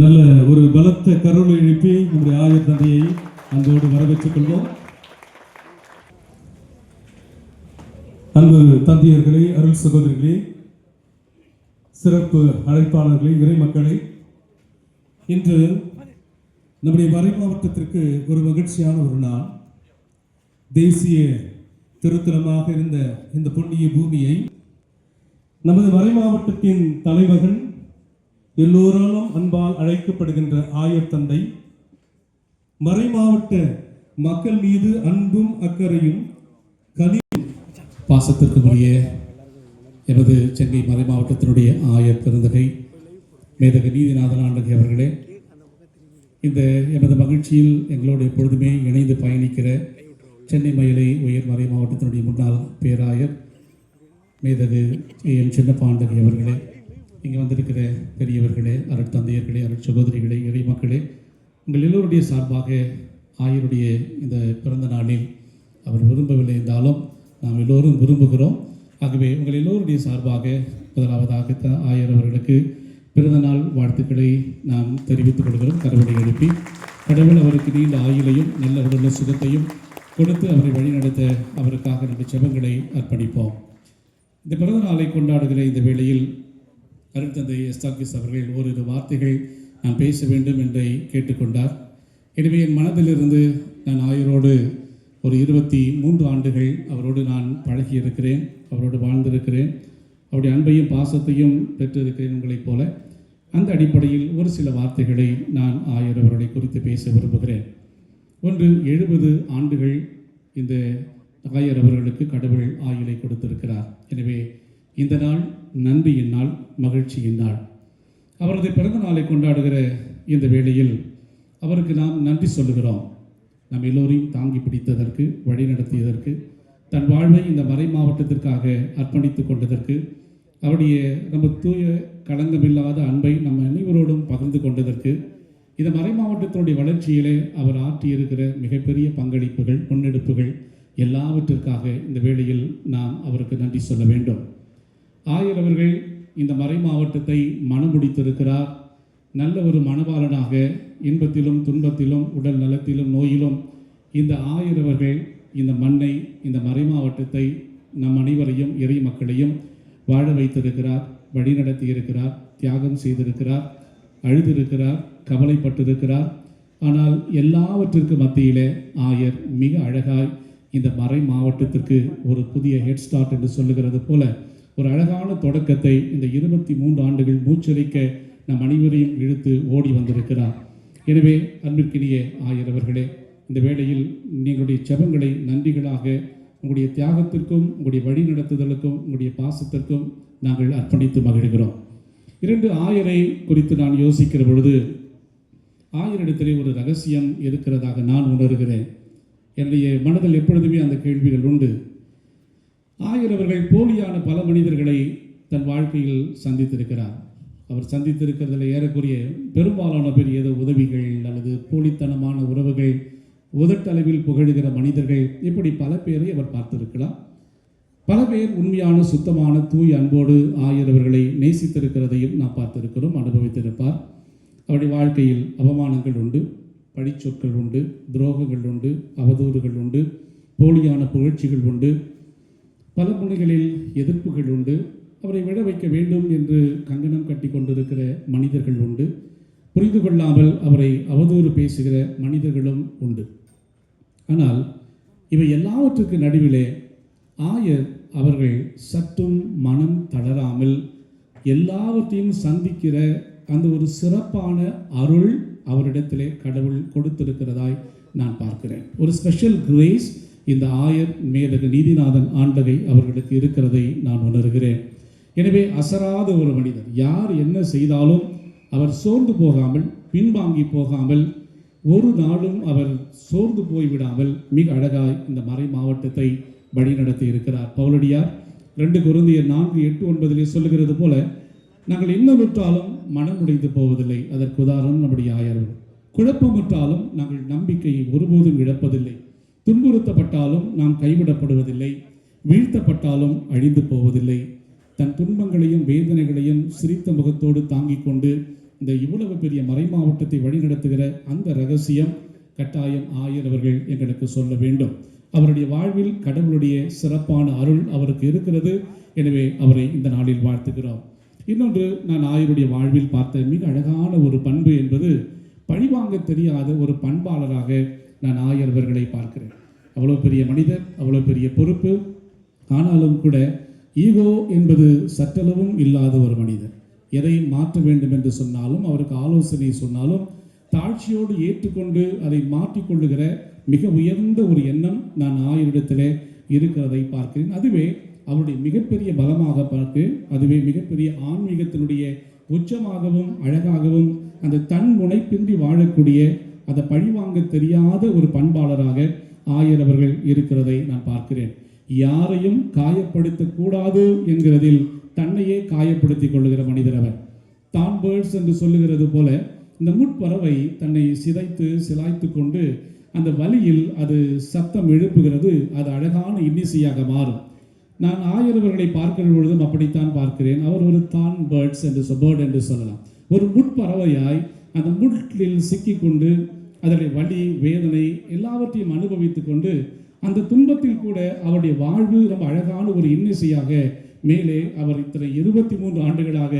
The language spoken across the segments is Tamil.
நல்ல ஒரு பலத்த கருளை எழுப்பி நம்முடைய ஆயர் தந்தையை அன்போடு வரவேற்றுக் கொள்வோம். அன்பு தந்தையர்களே அருள் சகோதரிகளே சிறப்பு அழைப்பாளர்களே இறை மக்களே இன்று நம்முடைய மறை மாவட்டத்திற்கு ஒரு மகிழ்ச்சியான ஒரு நாள். தேசிய திருத்தலமாக இருந்த இந்த புண்ணிய பூமியை நமது மறை மாவட்டத்தின் தலைவர்கள் எல்லோராலும் அன்பால் அழைக்கப்படுகின்ற ஆயர் தந்தை மறை மாவட்ட மக்கள் மீது அன்பும் அக்கறையும் கனி பாசத்திற்குரிய எமது சென்னை மறை மாவட்டத்தினுடைய ஆயர் பெருந்தகை மேதக நீதிநாதன் ஆண்டகை அவர்களே இந்த எமது மகிழ்ச்சியில் எங்களோடு எப்பொழுதுமே இணைந்து பயணிக்கிற சென்னை மயிலை உயர் மறை மாவட்டத்தினுடைய முன்னாள் பேராயர் மேதகு ஏ சின்ன பாண்டகை அவர்களே இங்கே வந்திருக்கிற பெரியவர்களே அருட்தந்தையர்களே அருட்சகோதரிகளே இறை மக்களே உங்கள் எல்லோருடைய சார்பாக ஆயருடைய இந்த பிறந்த நாளில் அவர் விரும்பவில்லை என்றாலும் நாம் எல்லோரும் விரும்புகிறோம். ஆகவே உங்கள் எல்லோருடைய சார்பாக முதலாவதாக த- ஆயர் அவர்களுக்கு பிறந்த நாள் வாழ்த்துக்களை நாம் தெரிவித்துக் கொள்கிறோம். கருவடை எழுப்பி கடவுள் அவருக்கு நீண்ட ஆயுளையும் நல்ல உடல்ல சுகத்தையும் கொடுத்து அவரை வழிநடத்த அவருக்காக நம்முடைய செபங்களை அர்ப்பணிப்போம். இந்த பிறந்த நாளை கொண்டாடுகிற இந்த வேளையில் கருத்தந்தை எஸ்டாக்கிஸ் அவர்கள் ஓரிரு வார்த்தைகள் நான் பேச வேண்டும் என்றை கேட்டுக்கொண்டார். எனவே என் மனதிலிருந்து நான் ஆயரோடு ஒரு இருபத்தி மூன்று ஆண்டுகள் அவரோடு நான் பழகியிருக்கிறேன் அவரோடு வாழ்ந்திருக்கிறேன். அவருடைய அன்பையும் பாசத்தையும் பெற்றிருக்கிறேன் உங்களைப் போல. அந்த அடிப்படையில் ஒரு சில வார்த்தைகளை நான் ஆயர் அவர்களை குறித்து பேச விரும்புகிறேன். ஒன்று எழுபது ஆண்டுகள் இந்த ஆயர் அவர்களுக்கு கடவுள் ஆயுளை கொடுத்திருக்கிறார். எனவே இந்த நாள் நன்றியின் நாள் மகிழ்ச்சியின் நாள் அவரது பிறந்த நாளை கொண்டாடுகிற இந்த வேளையில் அவருக்கு நாம் நன்றி சொல்லுகிறோம். நம் எல்லோரையும் தாங்கி பிடித்ததற்கு வழிநடத்தியதற்கு தன் வாழ்வை இந்த மறை மாவட்டத்திற்காக அர்ப்பணித்துக் கொண்டதற்கு அவருடைய நம்ம தூய களங்கமில்லாத அன்பை நம்ம அனைவரோடும் பகிர்ந்து கொண்டதற்கு இந்த மறை மாவட்டத்தினுடைய வளர்ச்சியிலே அவர் ஆற்றியிருக்கிற மிகப்பெரிய பங்களிப்புகள் முன்னெடுப்புகள் எல்லாவற்றிற்காக இந்த வேளையில் நாம் அவருக்கு நன்றி சொல்ல வேண்டும். ஆயர் அவர்கள் இந்த மறை மாவட்டத்தை மனமுடித்திருக்கிறார் நல்ல ஒரு மனவாளனாக இன்பத்திலும் துன்பத்திலும் உடல் நலத்திலும் நோயிலும் இந்த ஆயர் அவர்கள் இந்த மண்ணை இந்த மறை மாவட்டத்தை நம் அனைவரையும் இறை மக்களையும் வாழ வைத்திருக்கிறார் வழிநடத்தி இருக்கிறார் தியாகம் செய்திருக்கிறார் அழுதிருக்கிறார் கவலைப்பட்டிருக்கிறார். ஆனால் எல்லாவற்றிற்கு மத்தியிலே ஆயர் மிக அழகாய் இந்த மறை மாவட்டத்திற்கு ஒரு புதிய ஹெட் ஸ்டார்ட் என்று சொல்லுகிறது போல ஒரு அழகான தொடக்கத்தை இந்த இருபத்தி மூன்று ஆண்டுகள் மூச்சரிக்க நம் அனைவரையும் இழுத்து ஓடி வந்திருக்கிறார். எனவே அன்பிற்கினிய ஆயர் அவர்களே இந்த வேளையில் நீங்களுடைய செபங்களை நன்றிகளாக உங்களுடைய தியாகத்திற்கும் உங்களுடைய வழிநடத்துதலுக்கும் உங்களுடைய பாசத்திற்கும் நாங்கள் அர்ப்பணித்து மகிழ்கிறோம். இரண்டு ஆயரை குறித்து நான் யோசிக்கிற பொழுது ஆயரிடத்திலே ஒரு ரகசியம் இருக்கிறதாக நான் உணர்கிறேன். என்னுடைய மனதில் எப்பொழுதுமே அந்த கேள்விகள் உண்டு. ஆயர் அவர்கள் போலியான பல மனிதர்களை தன் வாழ்க்கையில் சந்தித்திருக்கிறார். அவர் சந்தித்திருக்கிறதுல ஏறக்குறைய பெரும்பாலான பேர் ஏதோ உதவிகள் அல்லது போலித்தனமான உறவுகள் உதட்டளவில் புகழுகிற மனிதர்கள் இப்படி பல பேரை அவர் பார்த்திருக்கலாம். பல பேர் உண்மையான சுத்தமான தூய் அன்போடு ஆயிரவர்களை நேசித்திருக்கிறதையும் நாம் பார்த்திருக்கிறோம் அனுபவித்திருப்பார். அவருடைய வாழ்க்கையில் அவமானங்கள் உண்டு பழிச்சொற்கள் உண்டு துரோகங்கள் உண்டு அவதூறுகள் உண்டு போலியான புகழ்ச்சிகள் உண்டு பல முனைகளில் எதிர்ப்புகள் உண்டு. அவரை விட வைக்க வேண்டும் என்று கங்கணம் கட்டி கொண்டிருக்கிற மனிதர்கள் உண்டு. புரிந்து கொள்ளாமல் அவரை அவதூறு பேசுகிற மனிதர்களும் உண்டு. ஆனால் இவை எல்லாவற்றுக்கு நடுவிலே ஆயர் அவர்கள் சற்றும் மனம் தளராமல் எல்லாவற்றையும் சந்திக்கிற அந்த ஒரு சிறப்பான அருள் அவரிடத்திலே கடவுள் கொடுத்திருக்கிறதாய் நான் பார்க்கிறேன். ஒரு ஸ்பெஷல் கிரேஸ் இந்த ஆயர் மேதக நீதிநாதன் ஆண்டகை அவர்களுக்கு இருக்கிறதை நான் உணர்கிறேன். எனவே அசராத ஒரு மனிதர் யார் என்ன செய்தாலும் அவர் சோர்ந்து போகாமல் பின்வாங்கி போகாமல் ஒரு நாளும் அவர் சோர்ந்து போய்விடாமல் மிக அழகாய் இந்த மறை மாவட்டத்தை வழிநடத்தி இருக்கிறார். பவுலடியார் ரெண்டு குருந்தியர் நான்கு எட்டு ஒன்பதிலே சொல்லுகிறது போல நாங்கள் இன்னமுற்றாலும் மனம் உடைந்து போவதில்லை. அதற்கு உதாரணம் நம்முடைய ஆயர்கள் குழப்பமுற்றாலும் நாங்கள் நம்பிக்கையை ஒருபோதும் இழப்பதில்லை. துன்புறுத்தப்பட்டாலும் நாம் கைவிடப்படுவதில்லை வீழ்த்தப்பட்டாலும் அழிந்து போவதில்லை. தன் துன்பங்களையும் வேதனைகளையும் சிரித்த முகத்தோடு தாங்கிக் கொண்டு இந்த இவ்வளவு பெரிய மறைமாவட்டத்தை வழிநடத்துகிற அந்த ரகசியம் கட்டாயம் ஆயர் அவர்கள் எங்களுக்கு சொல்ல வேண்டும். அவருடைய வாழ்வில் கடவுளுடைய சிறப்பான அருள் அவருக்கு இருக்கிறது. எனவே அவரை இந்த நாளில் வாழ்த்துகிறோம். இன்னொன்று நான் ஆயருடைய வாழ்வில் பார்த்த மிக அழகான ஒரு பண்பு என்பது பழிவாங்க தெரியாத ஒரு பண்பாளராக நான் ஆயர் அவர்களை பார்க்கிறேன். அவ்வளோ பெரிய மனிதர் அவ்வளோ பெரிய பொறுப்பு. ஆனாலும் கூட ஈகோ என்பது சற்றளவும் இல்லாத ஒரு மனிதர் எதை மாற்ற வேண்டும் என்று சொன்னாலும் அவருக்கு ஆலோசனை சொன்னாலும் தாழ்ச்சியோடு ஏற்றுக்கொண்டு அதை மாற்றிக்கொள்ளுகிற மிக உயர்ந்த ஒரு எண்ணம் நான் ஆயரிடத்தில் இருக்கிறதை பார்க்கிறேன். அதுவே அவருடைய மிகப்பெரிய பலமாக பார்த்து அதுவே மிகப்பெரிய ஆன்மீகத்தினுடைய உச்சமாகவும் அழகாகவும் அந்த தன் முனைப்பின்றி வாழக்கூடிய அதை பழிவாங்க தெரியாத ஒரு பண்பாளராக ஆயர் அவர்கள் இருக்கிறதை நான் பார்க்கிறேன். யாரையும் காயப்படுத்தக்கூடாது என்கிறதில் தன்னையே காயப்படுத்திக் கொள்ளுகிற மனிதர் அவர். தான் பேர்ட்ஸ் என்று சொல்லுகிறது போல இந்த முட்பறவை தன்னை சிதைத்து சிலாய்த்து கொண்டு அந்த வழியில் அது சத்தம் எழுப்புகிறது அது அழகான இன்னிசையாக மாறும். நான் ஆயரவர்களை பார்க்கிற பொழுதும் அப்படித்தான் பார்க்கிறேன். அவர் ஒரு தான் பேர்ட்ஸ் என்று பேர்ட் என்று சொல்லலாம். ஒரு முட்பறவையாய் அந்த முட்டில் சிக்கிக்கொண்டு அதனுடைய வலி வேதனை எல்லாவற்றையும் அனுபவித்துக் கொண்டு அந்த துன்பத்தில் கூட அவருடைய வாழ்வு ரொம்ப அழகான ஒரு இன்னிசையாக மேலே அவர் இத்தனை இருபத்தி மூன்று ஆண்டுகளாக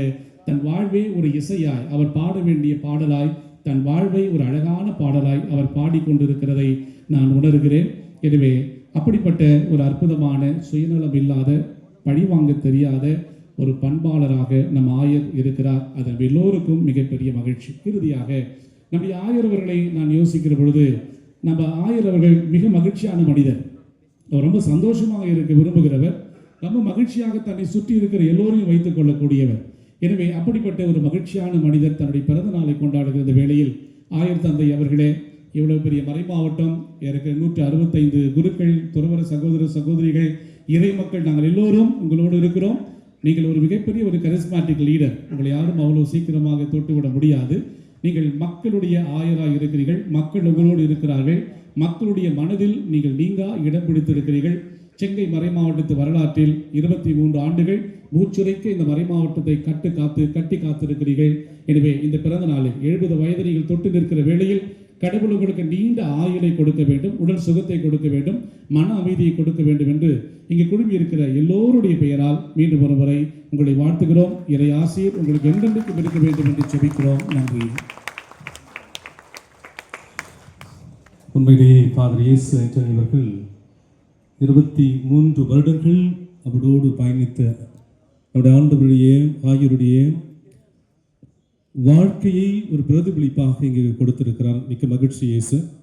தன் வாழ்வே ஒரு இசையாய் அவர் பாட வேண்டிய பாடலாய் தன் வாழ்வை ஒரு அழகான பாடலாய் அவர் பாடிக்கொண்டிருக்கிறதை நான் உணர்கிறேன். எனவே அப்படிப்பட்ட ஒரு அற்புதமான சுயநலம் இல்லாத பழிவாங்க தெரியாத ஒரு பண்பாளராக நம் ஆயர் இருக்கிறார். அது எல்லோருக்கும் மிகப்பெரிய மகிழ்ச்சி. இறுதியாக நம்முடைய ஆயர் அவர்களை நான் யோசிக்கிற பொழுது நம்ம ஆயர் அவர்கள் மிக மகிழ்ச்சியான மனிதர். அவர் ரொம்ப சந்தோஷமாக இருக்க விரும்புகிறவர். ரொம்ப மகிழ்ச்சியாக தன்னை சுற்றி இருக்கிற எல்லோரையும் வைத்துக் கொள்ளக்கூடியவர். எனவே அப்படிப்பட்ட ஒரு மகிழ்ச்சியான மனிதர் தன்னுடைய பிறந்த நாளை கொண்டாடுகிற இந்த வேளையில் ஆயர் தந்தை அவர்களே இவ்வளவு பெரிய மறைமாவட்டம் எனக்கு நூற்றி அறுபத்தைந்து குருக்கள் துறவர சகோதர சகோதரிகள் இறை மக்கள் நாங்கள் எல்லோரும் உங்களோடு இருக்கிறோம். நீங்கள் ஒரு மிகப்பெரிய ஒரு கரிஸ்மாட்டிக் லீடர் உங்களை யாரும் அவ்வளோ சீக்கிரமாக தொட்டுவிட முடியாது. நீங்கள் மக்களுடைய ஆயராக இருக்கிறீர்கள் மக்கள் உங்களோடு இருக்கிறார்கள் மக்களுடைய மனதில் நீங்கள் நீங்கா இடம் பிடித்திருக்கிறீர்கள். செங்கை மறைமாவட்டத்து வரலாற்றில் இருபத்தி மூன்று ஆண்டுகள் மூச்சுரைக்க இந்த மறைமாவட்டத்தை கட்டு காத்து கட்டி காத்திருக்கிறீர்கள். எனவே இந்த பிறந்த நாளில் எழுபது வயது நீங்கள் தொட்டு நிற்கிற வேளையில் கடவுள் உங்களுக்கு நீண்ட ஆயுளை கொடுக்க வேண்டும் உடல் சுகத்தை கொடுக்க வேண்டும் மன அமைதியை கொடுக்க வேண்டும் என்று இங்கு குழுமி இருக்கிற எல்லோருடைய பெயரால் மீண்டும் ஒருமுறை உங்களை வாழ்த்துகிறோம். இறை ஆசிரியர் உங்களுக்கு என்றென்றைக்கும் இருக்க வேண்டும் என்று செபிக்கிறோம் நன்றி. உண்மையிலேயே ஃபாதர் இயேசு அவர்கள் இருபத்தி மூன்று வருடங்கள் அவரோடு பயணித்த அவருடைய ஆண்டவருடைய ஆகியோருடைய வாழ்க்கையை ஒரு பிரதிபலிப்பாக இங்கே கொடுத்திருக்கிறார். மிக்க மகிழ்ச்சி இயேசு.